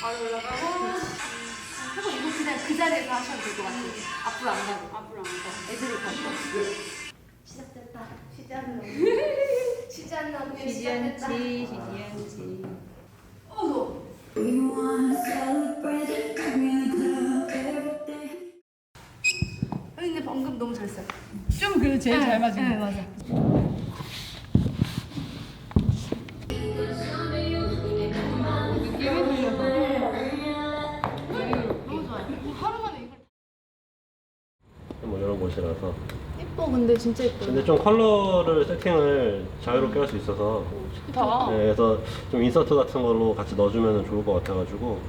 바로 올라가고 하고 이거 그냥 그 자리에서 하셔도 될 것 같아요. 앞으로 안 가고. 앞으로 안 가. 애들이 가고. 시작됐다. 쉬지 않는 언니. 쉬지 않는 언니 시작됐다. 어, 근데 방금 너무 잘 써요. 좀 그래 제일 잘 맞은 네, 거. 맞아. 곳이라서 예뻐 근데 진짜 예뻐. 근데 좀 컬러를 세팅을 자유롭게 할 수 있어서 좋다. 네, 그래서 좀 인서트 같은 걸로 같이 넣어주면 좋을 것 같아가지고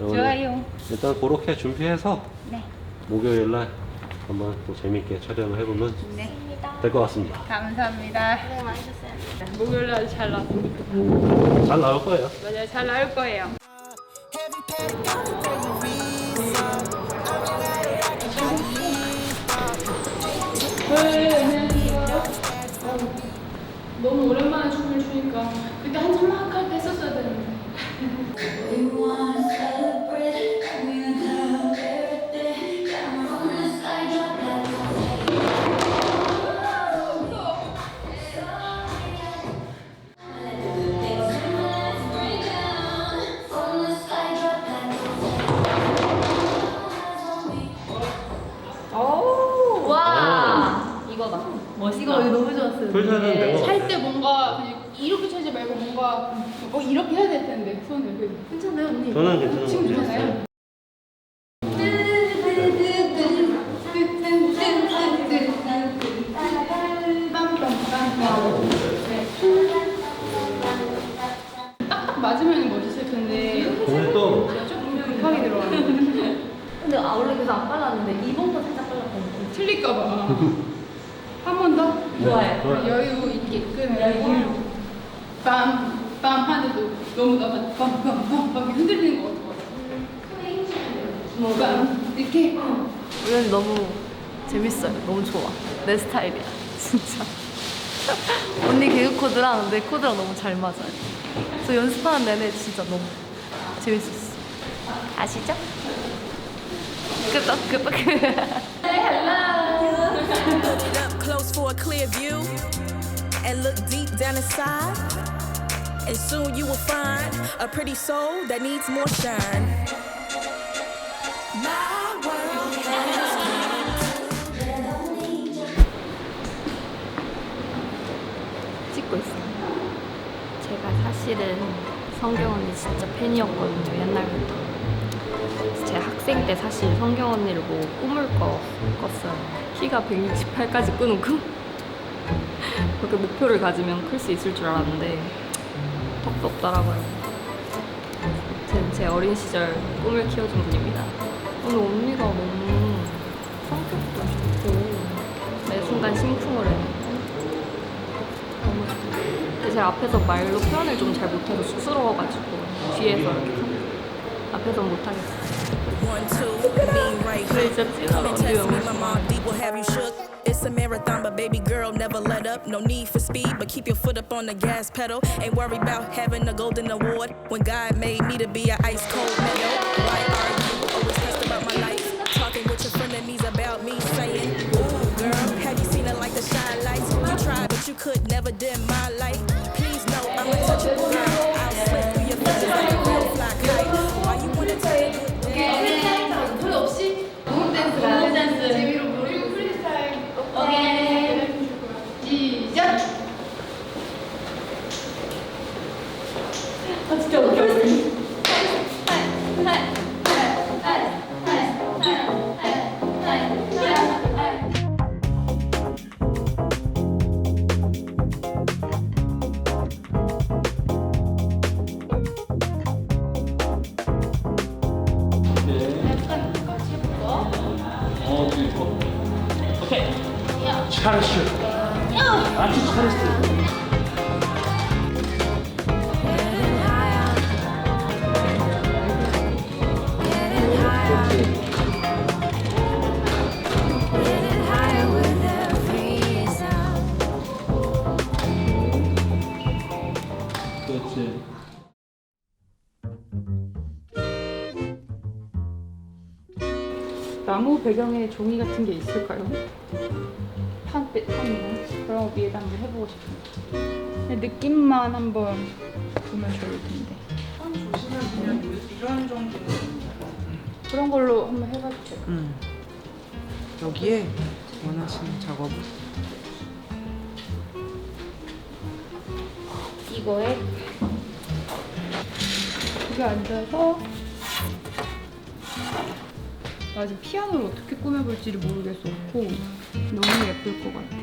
좋아요. 일단 그렇게 준비해서 네. 목요일 날 한번 또 재밌게 촬영을 해보면 네. 될 것 같습니다 감사합니다. 고생 많으셨어요. 목요일 날 잘 나왔습니다. 잘 나올 거예요 맞아요. 잘 나올 거예요. 너무 오랜만에 춤을 추니까 그때 한참 막 할때 했었어야 되는데 멋있다. 이거 너무 좋았어요. 풀샷은 된거 찰때 뭔가 그냥 이렇게 차지 말고 뭔가 어 이렇게 해야 될 텐데 손을 그 괜찮아요 언니. 저는 괜찮은 지금 것 같아요 괜찮아요? 딱 맞으면 멋있을 텐데 근데 또 조금 급하게 들어가는 근데 아 원래 그래서 안 빨랐는데 이번 거 살짝 빨랐거든요. 틀릴까봐 한 번 더? 좋아요. 좋아요. 여유 있게끔 여유 빰 빰 하는데도 너무 나가 빰빰빰빰 흔들리는 것 같아 빰 이렇게 우리 언니 너무 재밌어요. 너무 좋아. 내 스타일이야. 진짜. 언니 개그 코드랑 내 코드랑 너무 잘 맞아요. 그래서 연습하는 내내 진짜 너무 재밌었어. 아시죠? 끄떡 끄떡. Put it up close for a clear view and look deep down inside. And soon you will find a pretty soul that needs more shine. My world has 찍고 있어요. 제가 사실은 성경 언니 진짜 팬이었거든요, 옛날부터. 제 학생 때 사실 성경 언니를 보고 꿈을 꿔, 꿨어요. 키가 168까지 꾸는 꿈? 그렇게 목표를 가지면 클 수 있을 줄 알았는데, 턱도 없더라고요. 제, 제 어린 시절 꿈을 키워준 분입니다. 오늘 언니가 너무 성격도 좋고, 매 순간 심쿵을 해요. 너무 좋다. 제가 앞에서 말로 표현을 좀 잘 못해서 쑥스러워가지고 뒤에서 이렇게 하면 앞에서 못하겠어요. one, two, mean right. Come and text me, my mom deep will have you shook. It's a marathon, but baby girl, never let up. No need for speed, but keep your foot up on the gas pedal. Ain't worry about having a golden award when God made me to be an ice cold medal. Why are you always pissed about my life? Talking with your frenemies about me, saying, Ooh, girl, have you seen it like the shine lights? You tried, but you could never dim my light. Please know I'ma touch you. 아 진짜 웃겨 약간 똑같이. 해볼까? Getting 나무 배경에 종이 같은 게 있을까요? 판, 판 그런 거 위에다 한번 해보고 싶은데 근데 느낌만 한번 보면 좋을 텐데. 보시면 그냥 이런 정도는 그런 걸로 한번 해봐주세요. 음. 여기에 원하시는 작업을. 이거에 여기 앉아서 나 지금 피아노를 어떻게 꾸며볼지를 모르겠었고 너무 예쁠 것 같아.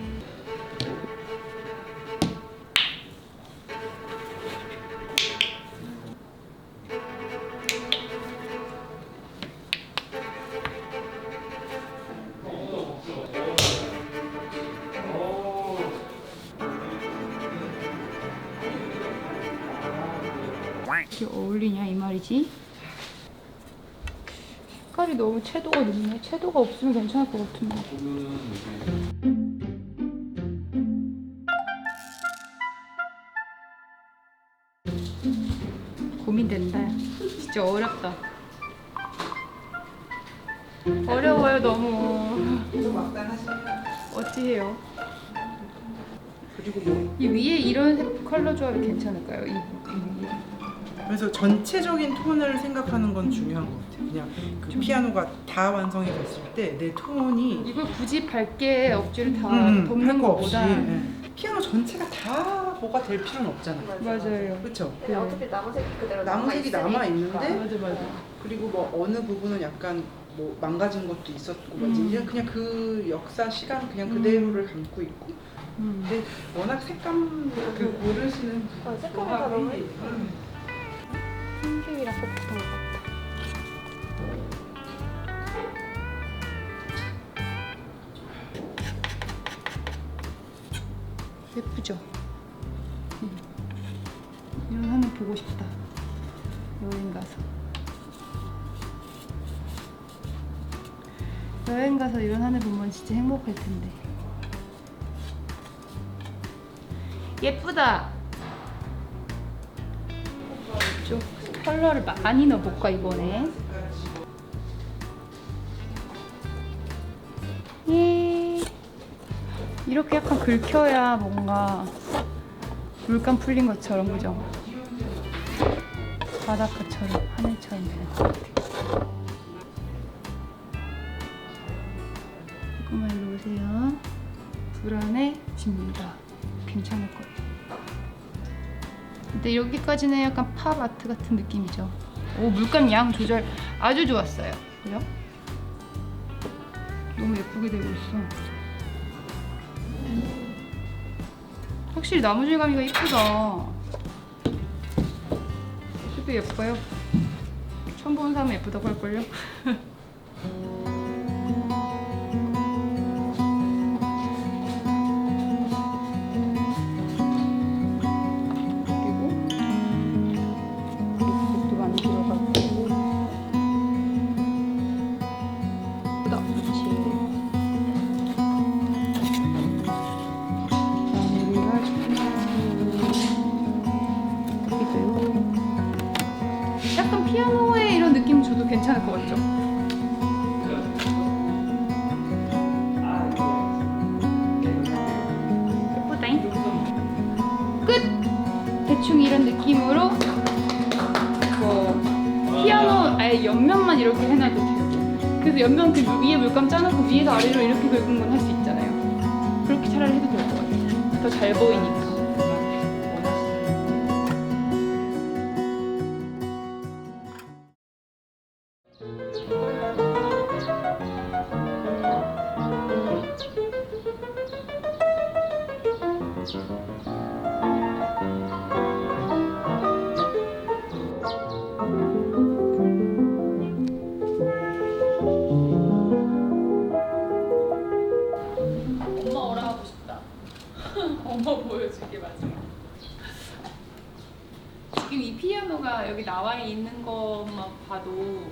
어울리냐 이 말이지? 색깔이 너무 채도가 높네. 채도가 없으면 괜찮을 것 같은데. 고민된다. 진짜 어렵다. 어려워요 너무. 어찌 해요? 그리고 뭐이 위에 이런 색- 컬러 조합이 괜찮을까요? 이, 이 위에. 그래서 전체적인 톤을 생각하는 건 중요한 것 같아요. 그냥 그 피아노가 다 완성이 됐을 때 내 톤이 이걸 굳이 밝게 억지로 다 음, 덮는 할거 없이 것보다 예. 피아노 전체가 다 뭐가 될 필요는 없잖아요. 맞아요. 그렇죠? 근데 어차피 남은색이 그대로 나무색이 남아 있는데 맞아 맞아. 그리고 뭐 어느 부분은 약간 뭐 망가진 것도 있었고 막 음. 이제 그냥 그 역사 시간 그냥 그대로를 담고 있고 음. 근데 워낙 색감 그 고르시는 어, 색감이 다 너무 조합이, 예뻐. 음. 흰색이랑 똑같은 것 같다. 예쁘죠? 음. 이런 하늘 보고 싶다. 여행 가서. 여행 가서 이런 하늘 보면 진짜 행복할 텐데. 예쁘다. 좀 컬러를 많이 넣어볼까 이번에? 예. 이렇게 약간 긁혀야 뭔가 물감 풀린 것처럼 그죠? 바닷가처럼 하늘처럼 되는 것 같아. 조금만 일로 오세요. 불안해? 집니다. 괜찮을 거예요 근데 여기까지는 약간 팝 아트 같은 느낌이죠. 오 물감 양 조절 아주 좋았어요. 그죠? 너무 예쁘게 되고 있어. 확실히 나무 질감이가 이쁘다. 되게 예뻐요. 처음 보는 사람은 예쁘다고 할걸요? 끝! 대충 이런 느낌으로. 뭐 피아노 아예 옆면만 이렇게 해놔도 되고 그래서 옆면 그 위에 물감 짜놓고 위에서 아래로 이렇게 긁은 건 할 수 있잖아요. 그렇게 차라리 해도 될 것 같아요. 더 잘 보이니까 나와 있는 것만 봐도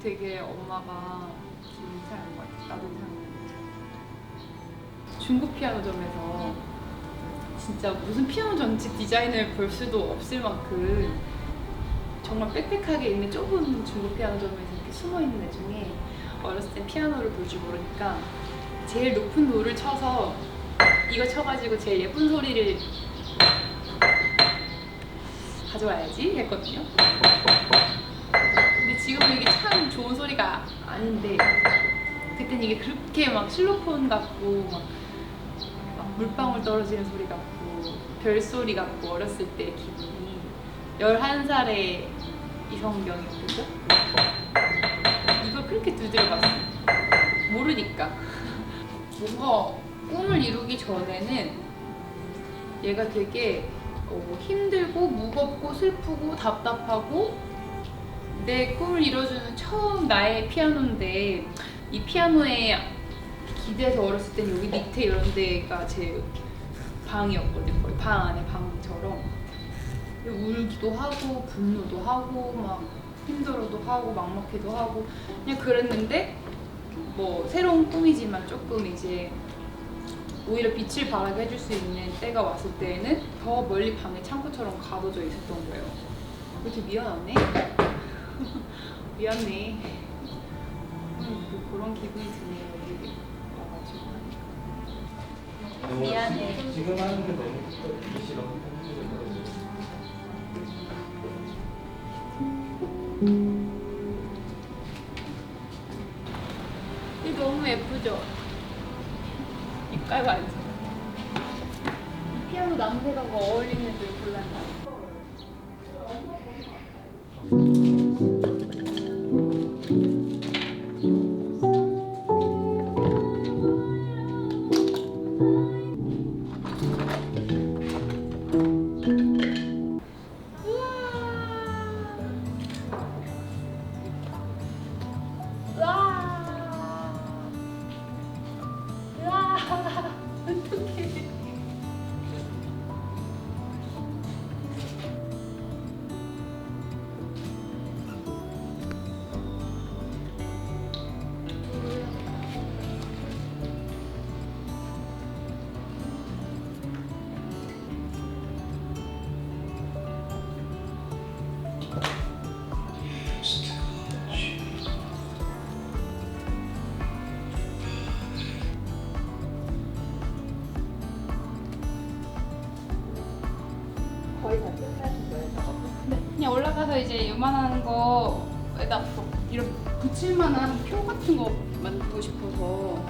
되게 엄마가 기분이 잘안 것 같아. 나도 이상한 중국 피아노점에서 진짜 무슨 피아노 전체 디자인을 볼 수도 없을 만큼 정말 빽빽하게 있는 좁은 중국 피아노점에서 이렇게 숨어 있는 애 중에 어렸을 때 피아노를 볼 줄 모르니까 제일 높은 노를 쳐서 이거 쳐가지고 제일 예쁜 소리를 가져와야지 했거든요. 근데 지금은 이게 참 좋은 소리가 아닌데 그땐 이게 그렇게 막 실로폰 같고 막, 막 물방울 떨어지는 소리 같고 별소리 같고 어렸을 때 기분이 11살의 이성경이었거든요. 이걸 그렇게 두드려봤어요. 모르니까. 뭔가 꿈을 이루기 전에는 얘가 되게 어, 힘들고 무겁고 슬프고 답답하고 내 꿈을 이뤄주는 처음 나의 피아노인데 이 피아노에 기대서 어렸을 땐 여기 밑에 이런 데가 제 방이었거든요. 거의 방 안에 방처럼 울기도 하고 분노도 하고 막 힘들어도 하고 막막해도 하고 그냥 그랬는데 뭐 새로운 꿈이지만 조금 이제 오히려 빛을 발하게 해줄 수 있는 때가 왔을 때에는 더 멀리 방에 창고처럼 가둬져 있었던 거예요. 그렇게 미안하네. 미안해. 음, 그- 그런 기분이 드네요. 여기 와가지고. 미안해. 지금 하는 게 너무 싫어. 이 너무 예쁘죠? 입깔과 안 피아노 남색하고 어울리는 애들 골랐나? 네, 올라가서 이제 요만한 거에다 뭐 이런 붙일 만한 표 같은 거 만들고 싶어서